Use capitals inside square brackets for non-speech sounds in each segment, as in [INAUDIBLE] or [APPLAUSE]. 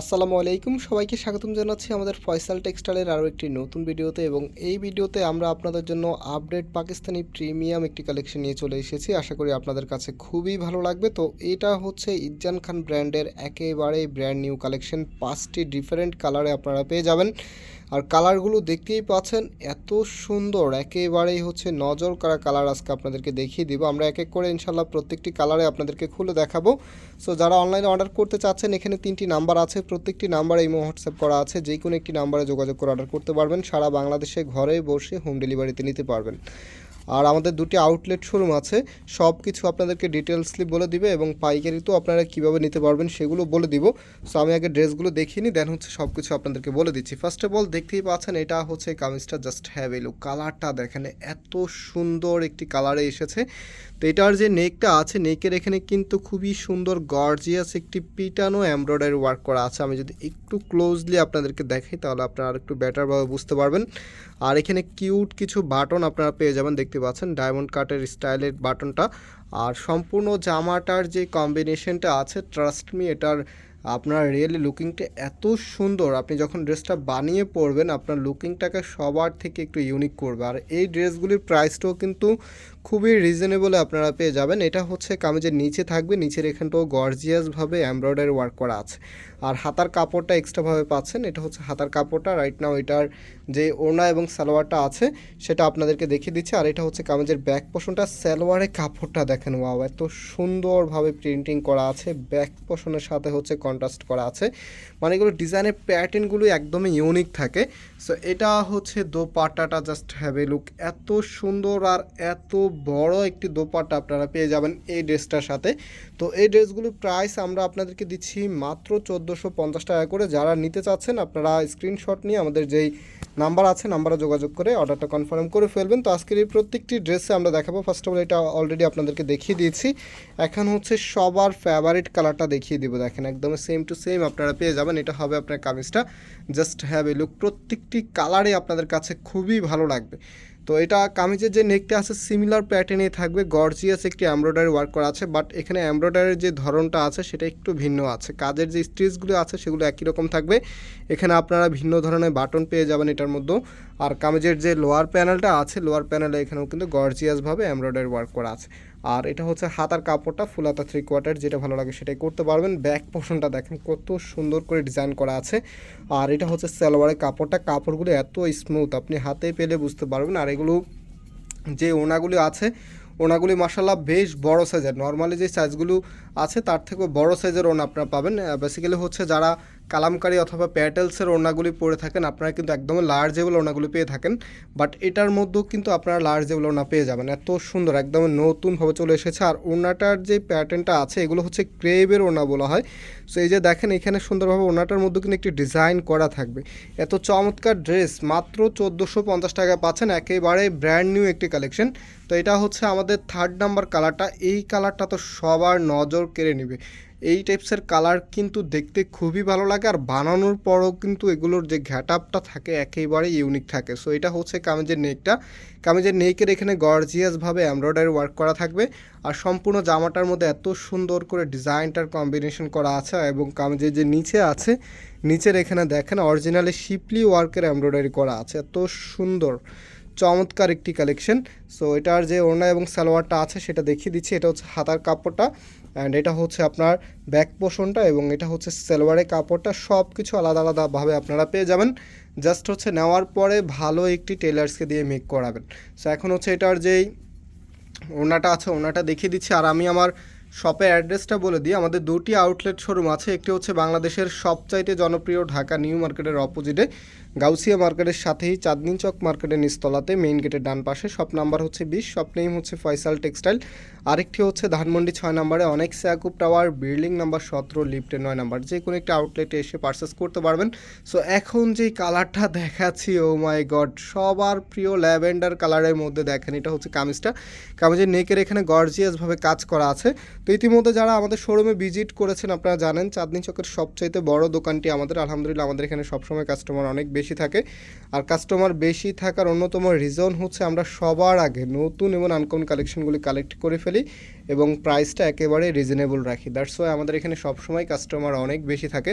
আসসালামু আলাইকুম। সবাইকে স্বাগতম জানাচ্ছি আমাদের ফয়সাল টেক্সটাইলের আরও একটি নতুন ভিডিওতে এবং এই ভিডিওতে আমরা আপনাদের জন্য আপডেট পাকিস্তানি প্রিমিয়াম একটি কালেকশন নিয়ে চলে এসেছি। আশা করি আপনাদের কাছে খুবই ভালো লাগবে। তো এটা হচ্ছে ইজ্জান খান ব্র্যান্ডের একেবারে ব্র্যান্ড নিউ কালেকশন। পাঁচটি ডিফারেন্ট কালারে আপনারা পেয়ে যাবেন। আর কালারগুলো দেখতেই পাচ্ছেন, এত সুন্দর। একেবারেই হচ্ছে নজর করা কালার আজকে আপনাদেরকে দেখিয়ে দিব। আমরা এক এক করে ইনশাল্লাহ প্রত্যেকটি কালারে আপনাদেরকে খুলে দেখাবো। সো যারা অনলাইনে অর্ডার করতে চাচ্ছেন, এখানে তিনটি নাম্বার আছে। প্রত্যেকটি নাম্বারে এই হোয়াটসঅ্যাপ করা আছে। যে কোনো একটি নাম্বারে যোগাযোগ করে অর্ডার করতে পারবেন। সারা বাংলাদেশে ঘরে বসে হোম ডেলিভারিতে নিতে পারবেন। আর আমাদের দুটি আউটলেট শোরুম আছে। সব কিছু আপনাদেরকে ডিটেলসলি বলে দিবে এবং পাইকারি তো আপনারা কীভাবে নিতে পারবেন সেগুলো বলে দিব। সো আমি আগে ড্রেসগুলো দেখিনি দেন হচ্ছে সব কিছু আপনাদেরকে বলে দিচ্ছি। ফার্স্ট অফ অল দেখতেই পাচ্ছেন এটা হচ্ছে কামিজটা জাস্ট হ্যাভ এ লুক কালারটা দেখেন, এত সুন্দর একটি কালারে এসেছে। তো এটার যে নেকটা আছে নেকের এখানে কিন্তু খুবই সুন্দর গর্জিয়াস একটি পিটানো এমব্রয়ডারি ওয়ার্ক করা আছে। আমি যদি একটু ক্লোজলি আপনাদেরকে দেখাই, তাহলে আপনারা আর একটু বেটারভাবে বুঝতে পারবেন। আর এখানে কিউট কিছু বাটন আপনারা পেয়ে যাবেন। দেখতে পাচ্ছেন ডায়মন্ড কাটের স্টাইলের বাটনটা আর সম্পূর্ণ জামাটার যে কম্বিনেশনটা আছে ট্রাস্ট মি এটার আপনার রিয়েলি লুকিংটা এত সুন্দর। আপনি যখন ড্রেসটা বানিয়ে পরবেন, আপনার লুকিংটাকে সবার থেকে একটু ইউনিক করবে। আর এই ড্রেসগুলির প্রাইসটাও কিন্তু খুবই রিজনেবলে আপনারা পেয়ে যাবেন। এটা হচ্ছে কামিজের নিচে থাকবে, নিচের এখানটাও গর্জিয়াসভাবে এমব্রয়ডারি ওয়ার্ক করা আছে। আর হাতার কাপড়টা এক্সট্রাভাবে পাচ্ছেন, এটা হচ্ছে হাতার কাপড়টা। রাইট নাও এটার যে ওড়না এবং সালোয়ারটা আছে, সেটা আপনাদেরকে দেখিয়ে দিচ্ছে। আর এটা হচ্ছে কামিজের ব্যাক পোষণটা সালোয়ারের কাপড়টা দেখেন ওয়াও এত সুন্দরভাবে প্রিন্টিং করা আছে। ব্যাক পোষণের সাথে হচ্ছে কন্ট্রাস্ট করা আছে। মানে এগুলো ডিজাইনের প্যাটার্নগুলো একদমই ইউনিক থাকে। সো এটা হচ্ছে দোপাট্টাটা জাস্ট হ্যাভ এ লুক এত সুন্দর আর এত বড় একটি দোপাট্টা আপনারা পেয়ে যাবেন এই ড্রেসটার সাথে। তো এই ড্রেসগুলোর প্রাইস আমরা আপনাদেরকে দিচ্ছি মাত্র চোদ্দোশো পঞ্চাশ টাকা করে। যারা নিতে চাচ্ছেন আপনারা স্ক্রিনশট নিয়ে আমাদের যেই নাম্বার আছে, নাম্বারে যোগাযোগ করে অর্ডারটা কনফার্ম করে ফেলবেন। তো আজকের এই প্রত্যেকটি ড্রেসে আমরা দেখাবো। ফার্স্ট অফ অল এটা অলরেডি আপনাদেরকে দেখিয়ে দিয়েছি। এখন হচ্ছে সবার ফেভারিট কালারটা দেখিয়ে দিব। দেখেন, একদম সেম টু সেম আপনারা পেয়ে যাবেন। এটা হবে আপনার কামিজটা। জাস্ট হ্যাভ এ লুক প্রত্যেকটি কালারে আপনাদের কাছে খুবই ভালো লাগবে। তো এটা কামিজের যে নেকটা আছে সিমিলার প্যাটার্নে থাকবে। গর্জিয়াস একটি এমব্রয়ডারি ওয়ার্ক করা আছে। বাট এখানে এমব্রয়ডারির যে ধরনটা আছে, সেটা একটু ভিন্ন আছে। কাজের যে স্টিচগুলো আছে, সেগুলো একই রকম থাকবে। এখানে আপনারা ভিন্ন ধরনের বাটন পেয়ে যাবেন। এটার মধ্যেও আর কামিজের যে লোয়ার প্যানেলটা আছে, লোয়ার প্যানেলে এখানেও কিন্তু গর্জিয়াসভাবে এমব্রয়ডারি ওয়ার্ক করা আছে। আর এটা হচ্ছে হাতার কাপড়টা ফুল হাতা থ্রি কোয়ার্টার যেটা ভালো লাগে সেটাই করতে পারবেন। ব্যাক পোর্শনটা দেখেন কত সুন্দর করে ডিজাইন করা আছে। আর এটা হচ্ছে সালোয়ারের কাপড়টা, কাপড়গুলো এত স্মুথ আপনি হাতে পেলে বুঝতে পারবেন। আর এগুলো যে ওনাগুলি আছে, ওনাগুলি মাসাল্লাহ বেশ বড় সাইজের নর্মালি যে সাইজগুলো আছে, তার থেকেও বড় সাইজের ওনা আপনারা পাবেন। বেসিক্যালি হচ্ছে যারা কালামকারি অথবা প্যাটেলসের ওড়নাগুলি পরে থাকেন, আপনারা কিন্তু একদম লার্জেবল ওড়নাগুলি পেয়ে থাকেন। বাট এটার মধ্যেও কিন্তু আপনারা লার্জেবল ওড়না পেয়ে যাবেন। এত সুন্দর, একদম নতুনভাবে চলে এসেছে। আর ওড়নাটার যে প্যাটার্নটা আছে, এগুলো হচ্ছে ক্রেবের ওড়না বলা হয়। সো এই যে দেখেন, এখানে সুন্দরভাবে ওড়নাটার মধ্যে কিন্তু একটি ডিজাইন করা থাকবে। এত চমৎকার ড্রেস মাত্র চোদ্দোশো পঞ্চাশ টাকায় পাচ্ছেন। একেবারে ব্র্যান্ড নিউ একটি কালেকশন তো এটা হচ্ছে আমাদের থার্ড নাম্বার কালারটা এই কালারটা তো সবার নজর কেড়ে নেবে। এই টাইপসের কালার কিন্তু দেখতে খুবই ভালো লাগে আর বানানোর পরও কিন্তু এগুলোর যে ঘ্যাট আপটা থাকে একেবারে ইউনিক থাকে। সো এটা হচ্ছে কামিজের নেকটা। কামিজের নেকের এখানে গর্জিয়াসভাবে এমব্রয়ডারি ওয়ার্ক করা থাকবে আর সম্পূর্ণ জামাটার মধ্যে এত সুন্দর করে ডিজাইনটার কম্বিনেশন করা আছে এবং কামিজের যে নিচে আছে, নিচের এখানে দেখেন অরিজিনালি শিপলি ওয়ার্কের এমব্রয়ডারি করা আছে। এত সুন্দর। চমৎকার একটি কালেকশন সো এটার যে ওড়না এবং সালোয়ারটা আছে, সেটা দেখিয়ে দিচ্ছি। এটা হচ্ছে হাতার কাপড়টা অ্যান্ড এটা হচ্ছে আপনার ব্যাক পোষণটা এবং এটা হচ্ছে সালোয়ারের কাপড়টা। সব কিছু আলাদা আলাদাভাবে আপনারা পেয়ে যাবেন। জাস্ট হচ্ছে নেওয়ার পরে ভালো একটি টেলার্সকে দিয়ে মেক করাবেন। সো এখন হচ্ছে এটার যেই ওনাটা আছে ওনাটা দেখিয়ে দিচ্ছি। আর আমি আমার শপের অ্যাড্রেসটা বলে দিই। আমাদের দুটি আউটলেট শোরুম আছে। একটি হচ্ছে বাংলাদেশের সবচাইতে জনপ্রিয় ঢাকা নিউ মার্কেটের অপোজিটে গাউসিয়া মার্কেটের সাথেই চাঁদনি চক মার্কেটের নিস্তলাতে মেইন গেটের ডান পাশে শপ নাম্বার হচ্ছে বিশ, শপ নেম হচ্ছে ফয়সাল টেক্সটাইল। আরেকটি হচ্ছে ধানমন্ডি ছয় নম্বরে অনেক স্যাকুপ টাওয়ার, বিল্ডিং নাম্বার সতেরো, লিফটের নয় নাম্বার। যে কোনো একটা আউটলেটে এসে পারচেস করতে পারবেন। সো এখন যেই কালারটা [LAUGHS] দেখাচ্ছি ও মাই গড সবার প্রিয় ল্যাভেন্ডার কালারের মধ্যে দেখেন, এটা হচ্ছে কামিজটা। কামিজের নেকের এখানে গর্জিয়াসভাবে কাজ করা আছে। তো ইতিমধ্যে যারা আমাদের শোরুমে ভিজিট করেছেন, আপনারা জানেন, চাঁদনি চকের সবচাইতে বড় দোকানটি আমাদের, আলহামদুলিল্লাহ, আমাদের এখানে সবসময় কাস্টমার অনেক বেশি থাকে। আর কাস্টমার বেশি থাকার অন্যতম রিজন হচ্ছে আমরা সবার আগে নতুন এবং আনকমন কালেকশনগুলি কালেক্ট করে ফেলি এবং প্রাইসটা একেবারে রিজনেবল রাখি। দ্যাটস ওয়াই আমাদের এখানে সবসময় কাস্টমার অনেক বেশি থাকে।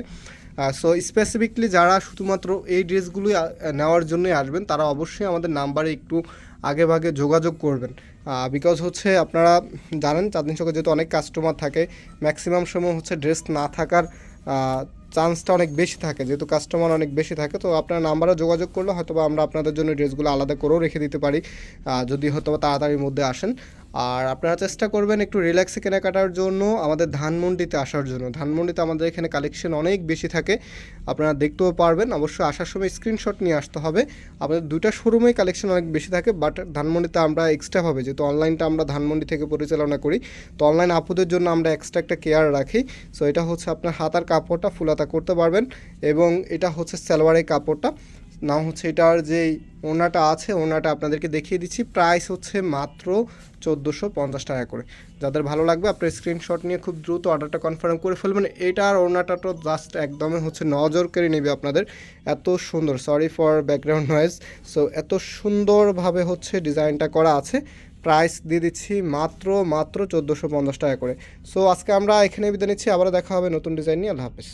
সো স্পেসিফিকলি যারা শুধুমাত্র এই ড্রেসগুলোই নেওয়ার জন্যই আসবেন, তারা অবশ্যই আমাদের নাম্বারে একটু আগে ভাগে যোগাযোগ করবেন। বিকজ হচ্ছে আপনারা জানেন, চাঁদনি চকে যেহেতু অনেক কাস্টমার থাকে ম্যাক্সিমাম সময় হচ্ছে ড্রেস না থাকার চান্সটা অনেক বেশি থাকে, যেহেতু কাস্টমার অনেক বেশি থাকে, তো আপনার নাম্বারে যোগাযোগ করলে হয়তো আমরা আপনাদের জন্য ড্রেসগুলো আলাদা করেও রেখে দিতে পারি। যদি হয়তো তাড়াতাড়ির মধ্যে আসেন। আর আপনারা চেষ্টা করবেন একটু রিল্যাক্সে কেনাকাটার জন্য আমাদের ধানমন্ডিতে আসার জন্য। ধানমন্ডিতে আমাদের এখানে কালেকশন অনেক বেশি থাকে। আপনারা দেখতেও পারবেন অবশ্যই আসার সময় স্ক্রিনশট নিয়ে আসতে হবে। আমাদের দুইটা শোরুমেই কালেকশন অনেক বেশি থাকে বাট ধানমন্ডিতে আমরা এক্সট্রাভাবে যেহেতু অনলাইনটা আমরা ধানমন্ডি থেকে পরিচালনা করি, তো অনলাইন আপুদের জন্য আমরা এক্সট্রা একটা কেয়ার রাখি। সো এটা হচ্ছে আপনার হাতার কাপড়টা ফুলাতা করতে পারবেন এবং এটা হচ্ছে সালোয়ারের কাপড়টা। নাম হচ্ছে এটার যে ওনাটা আছে, ওনাটা আপনাদেরকে দেখিয়ে দিচ্ছি। প্রাইস হচ্ছে মাত্র চোদ্দোশো পঞ্চাশ টাকা করে। যাদের ভালো লাগবে, আপনার স্ক্রিনশট নিয়ে খুব দ্রুত অর্ডারটা কনফার্ম করে ফেলবেন। এটার ওনাটা তো জাস্ট একদমই হচ্ছে নজর কেড়ে নেবে আপনাদের। এত সুন্দর sorry for background noise so এত সুন্দরভাবে হচ্ছে ডিজাইনটা করা আছে। প্রাইস দিয়ে দিচ্ছি মাত্র মাত্র চোদ্দোশো পঞ্চাশ টাকা করে। সো আজকে আমরা এখানে বিদায় নিচ্ছি। আবারও দেখা হবে নতুন ডিজাইন নিয়ে। আল্লাহ হাফেজ।